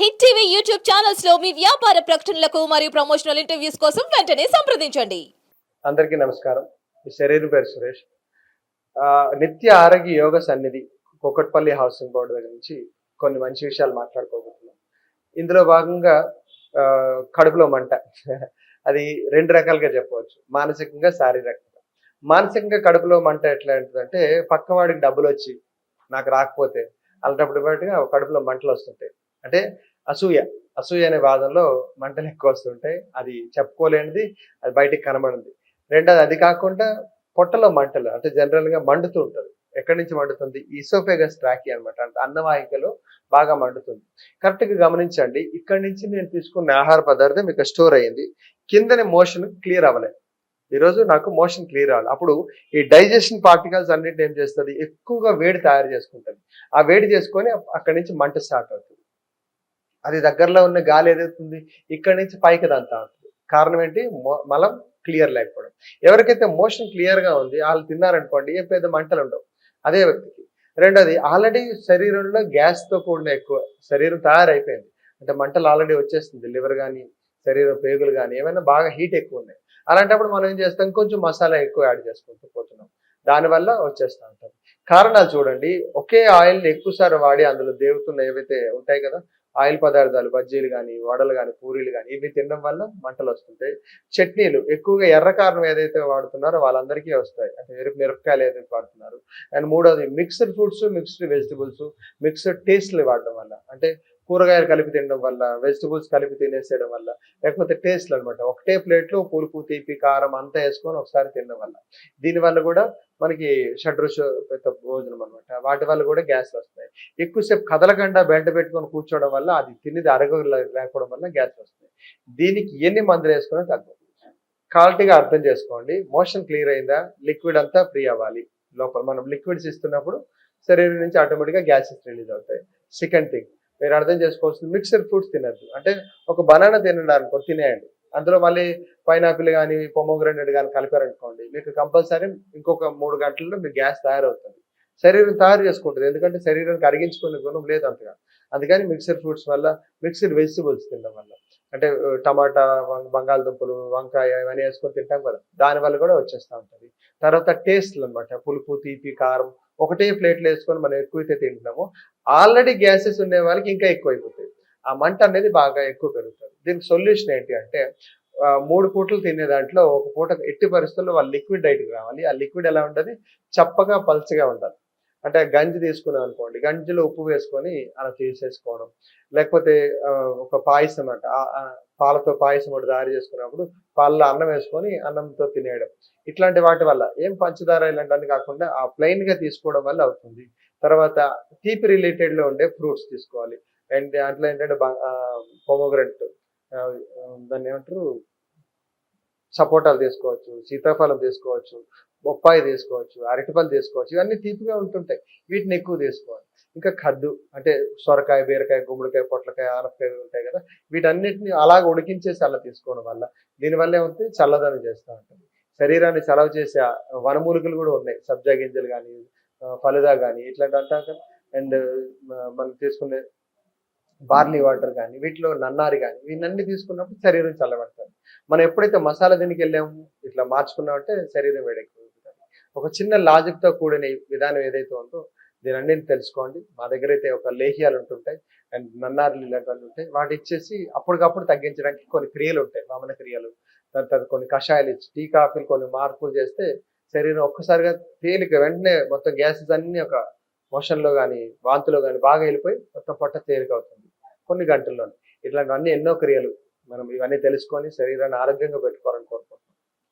Hit TV YouTube ఛానల్స్లో మీ వ్యాపార ప్రకటనలకు మరియు ప్రమోషనల్ ఇంటర్వ్యూస్ కోసం వెంటనే సంప్రదించండి. అందరికీ నమస్కారం. ఈ శరీరం పేరు సురేష్. నిత్య ఆరోగ్య యోగ సన్నిధి కుకట్పల్లి హౌసింగ్ బోర్డు దగ్గర నుంచి కొన్ని మంచి విషయాలు మాట్లాడుకోబోతున్నాం. ఇందులో భాగంగా కడుపులో మంట. అది రెండు రకాలుగా చెప్పవచ్చు. మానసికంగా శారీరకంగా. మానసికంగా కడుపులో మంట ఎట్లా ఉంటుందంటే పక్కవాడికి డబ్బులు వచ్చి నాకు రాకపోతే అలాంటప్పుడు బయటగా కడుపులో మంటలు వస్తుంటాయి. అంటే అసూయ. అసూయ అనే వాదంలో మంటలు ఎక్కువ వస్తుంటాయి. అది చెప్పుకోలేనిది అది బయటికి కనబడింది రెండోది అది కాకుండా పొట్టలో మంటలు అంటే జనరల్గా మండుతూ ఉంటుంది. ఎక్కడి నుంచి మండుతుంది? ఈసోఫేగస్ ట్రాకి అనమాట అంటే అన్నవాహికలో బాగా మండుతుంది. కరెక్ట్గా గమనించండి. ఇక్కడి నుంచి నేను తీసుకున్న ఆహార పదార్థం ఇక్కడ స్టోర్ అయ్యింది. కిందనే మోషన్ క్లియర్ అవ్వలేదు. ఈరోజు నాకు మోషన్ క్లియర్ అవ్వాలి. అప్పుడు ఈ డైజెషన్ పార్టికల్స్ అన్నింటి ఏం చేస్తుంది? ఎక్కువగా వేడి తయారు చేసుకుంటుంది. ఆ వేడి చేసుకొని అక్కడి నుంచి మంట స్టార్ట్ అవుతుంది. అది దగ్గరలో ఉన్న గాలి ఏదైతుంది? ఇక్కడ నుంచి పైకి దంతా ఉంటుంది. కారణం ఏంటి? మొ- మలం క్లియర్ లేకపోవడం. ఎవరికైతే మోషన్ క్లియర్గా ఉంది వాళ్ళు తిన్నారనుకోండి ఏ పెద్ద మంటలు ఉండవు. అదే వ్యక్తికి. రెండోది ఆల్రెడీ శరీరంలో గ్యాస్తో కూడిన ఎక్కువ శరీరం తయారైపోయింది. అంటే మంటలు ఆల్రెడీ వచ్చేస్తుంది లివర్ కానీ శరీరం పేగులు కానీ ఏమైనా బాగా హీట్ ఎక్కువ ఉన్నాయి. అలాంటప్పుడు మనం ఏం చేస్తాం? కొంచెం మసాలా ఎక్కువ యాడ్ చేసుకుంటూ పోతున్నాం. దానివల్ల వచ్చేస్తూ ఉంటాం కారణాలు చూడండి. ఒకే ఆయిల్ని ఎక్కువసారి వాడి అందులో దేవుతున్న ఏవైతే ఉంటాయి కదా ఆయిల్ పదార్థాలు బజ్జీలు కానీ వడలు కానీ పూరీలు కానీ ఇవి తినడం వల్ల మంటలు వస్తుంటాయి. చట్నీలు ఎక్కువగా ఎర్ర కారం ఏదైతే వాడుతున్నారో వాళ్ళందరికీ వస్తాయి. అంటే ఎరుపు మిరపకాయలు ఏదైతే వాడుతున్నారు. అండ్ మూడోది mixed fruits mixed vegetables mixed టేస్ట్లు వాడడం వల్ల. అంటే కూరగాయలు కలిపి తినడం వల్ల వెజిటబుల్స్ కలిపి తినేసేయడం వల్ల లేకపోతే టేస్ట్లు అనమాట ఒకటే ప్లేట్లో పులుపు తీపి కారం అంతా వేసుకొని ఒకసారి తినడం వల్ల. దీనివల్ల కూడా మనకి షడ్రుచ పెద్ద భోజనం అనమాట వాటి వల్ల కూడా గ్యాస్లు వస్తాయి. ఎక్కువసేపు కదలకుండా బెంట పెట్టుకొని కూర్చోవడం వల్ల అది తినేది అరగ లేకపోవడం వల్ల గ్యాస్ వస్తాయి. దీనికి ఎన్ని మందులు వేసుకున్నా తగ్గదు. క్వాలిటీగా అర్థం చేసుకోండి. మోషన్ క్లియర్ అయిందా? లిక్విడ్ అంతా ఫ్రీ అవ్వాలి. లోపల మనం లిక్విడ్స్ ఇస్తున్నప్పుడు శరీరం నుంచి ఆటోమేటిక్గా గ్యాసెస్ రిలీజ్ అవుతాయి. సెకండ్ థింగ్ మీరు అర్థం చేసుకోవాల్సింది మిక్సర్ ఫ్రూట్స్ తినద్దు. అంటే ఒక బనానా తినండి అనుకో తినేయండి. అందులో మళ్ళీ పైనాపిల్ కానీ పొమోగ్రనేట్ కానీ కలిపారనుకోండి మీకు కంపల్సరీ ఇంకొక మూడు గంటల్లో మీకు గ్యాస్ తయారవుతుంది. శరీరం తయారు చేసుకుంటుంది. ఎందుకంటే శరీరానికి అరిగించుకునే గుణం లేదు అంతగా. అందుకని మిక్సర్ ఫ్రూట్స్ వల్ల మిక్స్డ్ వెజిటబుల్స్ తినడం వల్ల. అంటే టమాటా బంగాళదుంపలు వంకాయ ఇవన్నీ వేసుకొని తింటాం కదా. దాని వల్ల కూడా వచ్చేస్తూ ఉంటుంది. తర్వాత టేస్ట్లు అన్నమాట పులుపు తీపి కారం ఒకటే ప్లేట్లు వేసుకొని మనం ఎక్కువైతే తింటున్నామో ఆల్రెడీ గ్యాసెస్ ఉండే వాళ్ళకి ఇంకా ఎక్కువ అయిపోతాయి ఆ మంట అనేది బాగా ఎక్కువ పెరుగుతుంది. దీనికి సొల్యూషన్ ఏంటి అంటే మూడు పూటలు తినే దాంట్లో ఒక పూట ఎట్టి పరిస్థితుల్లో వాళ్ళు లిక్విడ్ డైట్కి రావాలి. ఆ లిక్విడ్ ఎలా ఉంటుంది? చప్పగా పల్చగా ఉండాలి అంటే గంజి తీసుకున్నాం అనుకోండి గంజిలో ఉప్పు వేసుకొని అలా తీసేసుకోవడం. లేకపోతే ఒక పాయసం అంట పాలతో పాయసం ఒకటి తయారు చేసుకున్నప్పుడు పాలలో అన్నం వేసుకొని అన్నంతో తినేయడం. ఇట్లాంటి వాటి వల్ల ఏం పంచదార ఇలాంటివన్నీ కాకుండా ఆ ప్లెయిన్గా తీసుకోవడం వల్ల అవుతుంది. తర్వాత తీపి రిలేటెడ్లో ఉండే ఫ్రూట్స్ తీసుకోవాలి. అండ్ దాంట్లో ఏంటంటే పొమోగ్రెంట్ దాన్ని ఏమంటారు? సపోటాలు తీసుకోవచ్చు సీతాఫలం తీసుకోవచ్చు బొప్పాయి తీసుకోవచ్చు అరటిపళ్ళు తీసుకోవచ్చు ఇవన్నీ తీపిగా ఉంటుంటాయి. వీటిని ఎక్కువ తీసుకోవాలి. ఇంకా కద్దు అంటే సొరకాయ బీరకాయ గుమ్మడికాయ పొట్లకాయ ఆనపకాయ ఉంటాయి కదా వీటన్నిటిని అలాగ ఉడికించేసి అలా తీసుకోవడం వల్ల దీనివల్ల ఏమవుతుంది? చల్లదనం చేస్తూ ఉంటుంది. శరీరాన్ని చలవ చేసే వనమూలికలు కూడా ఉన్నాయి. సబ్జా గింజలు కానీ ఫలుదా కానీ ఇట్లాంటి అంటాం కదా. అండ్ మనం తీసుకునే బార్లీ వాటర్ కానీ వీటిలో నన్నారి కానీ వీటన్ని తీసుకున్నప్పుడు శరీరం చల్లబడుతుంది. మనం ఎప్పుడైతే మసాలా దీనికి వెళ్ళాము ఇట్లా మార్చుకున్నామంటే శరీరం వేడెక్కుతుంది ఒక చిన్న లాజిక్తో కూడిన విధానం ఏదైతే ఉందో దీని అన్నింటి తెలుసుకోండి. మా దగ్గర అయితే ఒక లేహ్యాలు ఉంటుంటాయి. అండ్ నన్నారులు ఇలాంటివన్నీ ఉంటాయి. వాటి ఇచ్చేసి అప్పటికప్పుడు తగ్గించడానికి కొన్ని క్రియలు ఉంటాయి. వామన క్రియలు దాని తర్వాత కొన్ని కషాయాలు ఇచ్చి టీ కాఫీలు కొన్ని మార్పులు చేస్తే శరీరం ఒక్కసారిగా తేలిక వెంటనే మొత్తం గ్యాసెస్ అన్ని ఒక మోషన్లో కానీ వాంతిలో కానీ బాగా వెళ్ళిపోయి మొత్తం పొట్ట తేలిక అవుతుంది కొన్ని గంటల్లోనే. ఇట్లాంటివన్నీ ఎన్నో క్రియలు. మనం ఇవన్నీ తెలుసుకొని శరీరాన్ని ఆరోగ్యంగా పెట్టుకోవాలనుకో